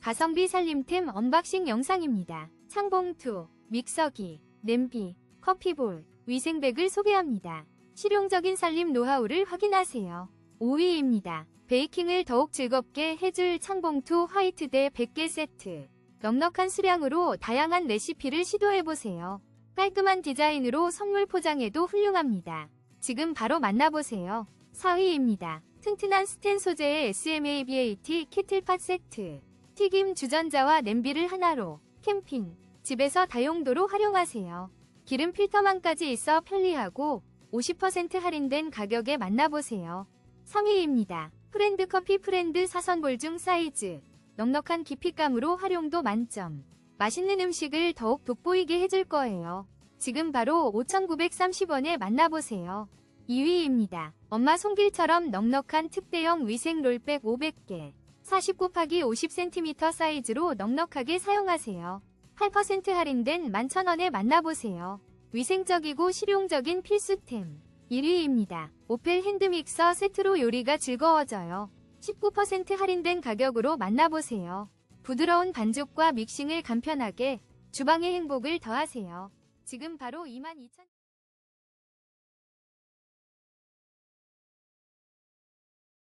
가성비 살림템 언박싱 영상입니다. 창봉투, 믹서기, 냄비, 커피볼, 위생백을 소개합니다. 실용적인 살림 노하우를 확인하세요. 5위입니다. 베이킹을 더욱 즐겁게 해줄 창봉투 화이트대 100개 세트. 넉넉한 수량으로 다양한 레시피를 시도해보세요. 깔끔한 디자인으로 선물 포장에도 훌륭합니다. 지금 바로 만나보세요. 4위입니다. 튼튼한 스텐 소재의 SMABAT 키틀팟 세트. 튀김 주전자와 냄비를 하나로 캠핑, 집에서 다용도로 활용하세요. 기름 필터만까지 있어 편리하고 50% 할인된 가격에 만나보세요. 3위입니다. 프렌드 커피 프렌드 사선볼 중 사이즈. 넉넉한 깊이감으로 활용도 만점. 맛있는 음식을 더욱 돋보이게 해줄 거예요. 지금 바로 5,930원에 만나보세요. 2위입니다. 엄마 손길처럼 넉넉한 특대형 위생 롤백 500개. 40 곱하기 50cm 사이즈로 넉넉하게 사용하세요. 8% 할인된 11,000원에 만나보세요. 위생적이고 실용적인 필수템. 1위입니다. 오펠 핸드믹서 세트로 요리가 즐거워져요. 19% 할인된 가격으로 만나보세요. 부드러운 반죽과 믹싱을 간편하게 주방의 행복을 더하세요. 지금 바로 22,000